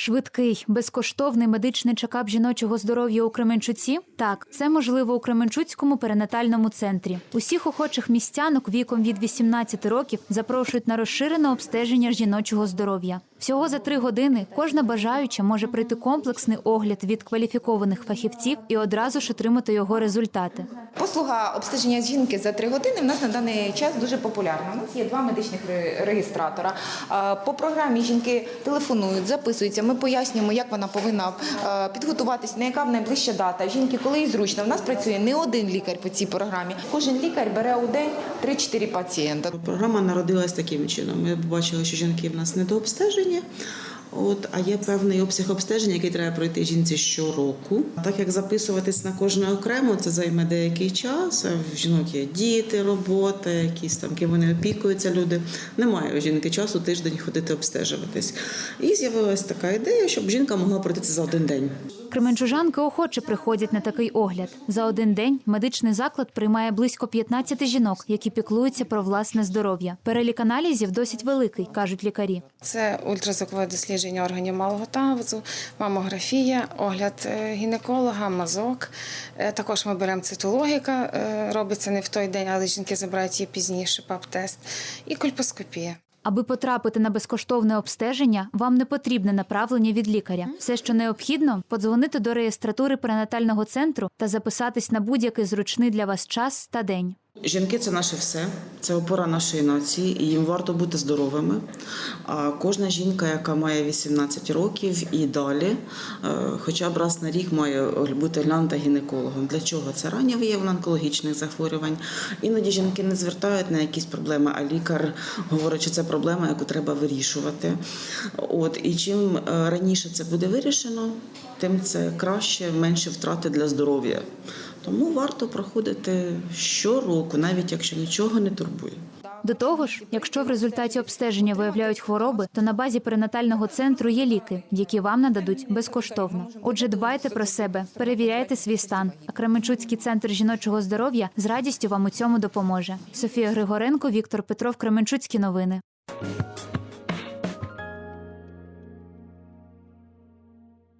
Швидкий, безкоштовний медичний чекап жіночого здоров'я у Кременчуці? Так, це можливо у Кременчуцькому перинатальному центрі. Усіх охочих містянок віком від 18 років запрошують на розширене обстеження жіночого здоров'я. Всього за три години кожна бажаюча може пройти комплексний огляд від кваліфікованих фахівців і одразу ж отримати його результати. Послуга обстеження жінки за три години в нас на даний час дуже популярна. У нас є два медичних ре- реєстратора. По програмі жінки телефонують, записуються. Ми пояснюємо, як вона повинна підготуватись, на яка в найближча дата. Жінки, коли їй зручно. В нас працює не один лікар по цій програмі. Кожен лікар бере у день 3-4 пацієнта. Програма народилась таким чином. Ми побачили, що жінки в нас недообстежені. 嗯 От, а є певний обсяг обстеження, який треба пройти жінці щороку. Так як записуватись на кожне окремо, це займе деякий час. В жінок є діти, робота, якісь там ким вони опікуються. Люди немає у жінки часу тиждень ходити обстежуватись. І з'явилася така ідея, щоб жінка могла пройти це за один день. Кременчужанки охоче приходять на такий огляд. За один день медичний заклад приймає близько 15 жінок, які піклуються про власне здоров'я. Перелік аналізів досить великий, кажуть лікарі. Це ультразвукове дослідження органів малого тазу, мамографія, огляд е, гінеколога, мазок. Е, Також ми беремо цитологіка, е, робиться не в той день, але жінки забирають її пізніше, ПАП-тест, і кольпоскопія. Аби потрапити на безкоштовне обстеження, вам не потрібне направлення від лікаря. Все, що необхідно, подзвонити до реєстратури перинатального центру та записатись на будь-який зручний для вас час та день. Жінки це наше все, це опора нашої нації, і їм варто бути здоровими. А кожна жінка, яка має 18 років і далі, е, хоча б раз на рік має бути глянута гінекологом. Для чого? Це раннє виявлення онкологічних захворювань. Іноді жінки не звертають на якісь проблеми, а лікар говорить, що це проблема, яку треба вирішувати. От і чим е, раніше це буде вирішено, тим це краще, менше втрати для здоров'я. Тому варто проходити щороку, навіть якщо нічого не турбує. До того ж, якщо в результаті обстеження виявляють хвороби, то на базі перинатального центру є ліки, які вам нададуть безкоштовно. Отже, дбайте про себе, перевіряйте свій стан. А Кременчуцький центр жіночого здоров'я з радістю вам у цьому допоможе. Софія Григоренко, Віктор Петров, Кременчуцькі новини.